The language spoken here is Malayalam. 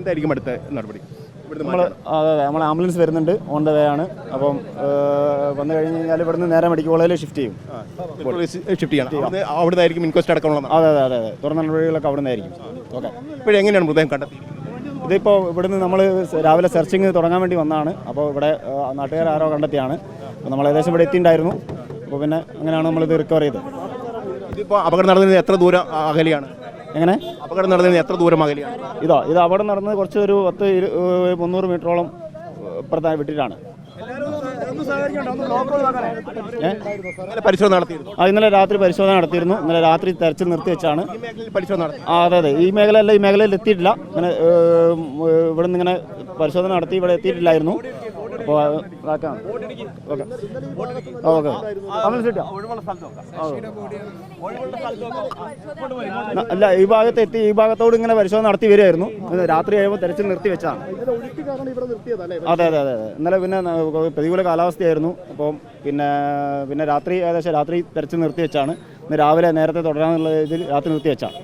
എന്തായിരിക്കും അടുത്ത നടപടി? നമ്മൾ അതെ അതെ. നമ്മൾ ആംബുലൻസ് വരുന്നുണ്ട് ഓൺ ദ വേ ആണ്. അപ്പം വന്നു കഴിഞ്ഞ് കഴിഞ്ഞാൽ ഇവിടുന്ന് നേരെ മെഡിക്കൽ കോളേജിൽ ഷിഫ്റ്റ് ചെയ്യും. ഷിഫ്റ്റ് ചെയ്യണം. അവിടെ ആയിരിക്കും ഇൻക്വസ്റ്റ് അടക്കമുള്ള അതെ അതെ അതെ അതെ. തുറന്ന നടപടികളൊക്കെ അവിടെ നിന്നായിരിക്കും ഓക്കെ. ഇപ്പോഴെങ്ങനെയാണ് മൃതദേഹം കണ്ടെത്തി ഇതിപ്പോൾ ഇവിടുന്ന് നമ്മൾ രാവിലെ സെർച്ചിങ് തുടങ്ങാൻ വേണ്ടി വന്നതാണ് അപ്പോൾ ഇവിടെ നാട്ടുകാർ ആരോ കണ്ടെത്തിയാണ്. അപ്പോൾ നമ്മൾ ഏകദേശം ഇവിടെ എത്തിയിട്ടുണ്ടായിരുന്നു അപ്പോൾ പിന്നെ അങ്ങനെയാണ് നമ്മളിത് റിക്കവർ ചെയ്തത്. ഇതിപ്പോൾ അപകടം നടന്നത് എത്ര ദൂരം അകലെയാണ്? എങ്ങനെ? അപകടം നടന്നത് എത്ര ദൂരം അകലെയാണ് ഇതോ ഇത് അവിടെ നടന്നത് കുറച്ച് ഒരു പത്ത് മുന്നൂറ് മീറ്ററോളം പ്രധാന വിട്ടിട്ടാണ്. ആ ഇന്നലെ രാത്രി പരിശോധന നടത്തിയിരുന്നു. ഇന്നലെ രാത്രി തെരച്ചിൽ നിർത്തി വെച്ചാണ് ആ അതെ അതെ. ഈ മേഖലയല്ല ഈ മേഖലയിൽ എത്തിയിട്ടില്ല. ഇങ്ങനെ ഇവിടെ നിന്ന് ഇങ്ങനെ പരിശോധന നടത്തി ഇവിടെ എത്തിയിട്ടില്ലായിരുന്നു. ഓക്കെ ഓക്കെ അല്ല ഈ ഭാഗത്ത് എത്തി ഈ ഭാഗത്തോട് ഇങ്ങനെ പരിശോധന നടത്തി വരികയായിരുന്നു. ഇത് രാത്രി കഴിയുമ്പോൾ തെരച്ചിൽ നിർത്തി വെച്ചാണ്. അതെ അതെ അതെ അതെ. ഇന്നലെ പിന്നെ പ്രതികൂല കാലാവസ്ഥയായിരുന്നു. അപ്പം പിന്നെ പിന്നെ രാത്രി ഏകദേശം രാത്രി തെരച്ചിൽ നിർത്തി വെച്ചാണ്. ഇന്ന് രാവിലെ നേരത്തെ തുടരാന്നുള്ള ഇതിൽ രാത്രി നിർത്തി വെച്ചാണ്.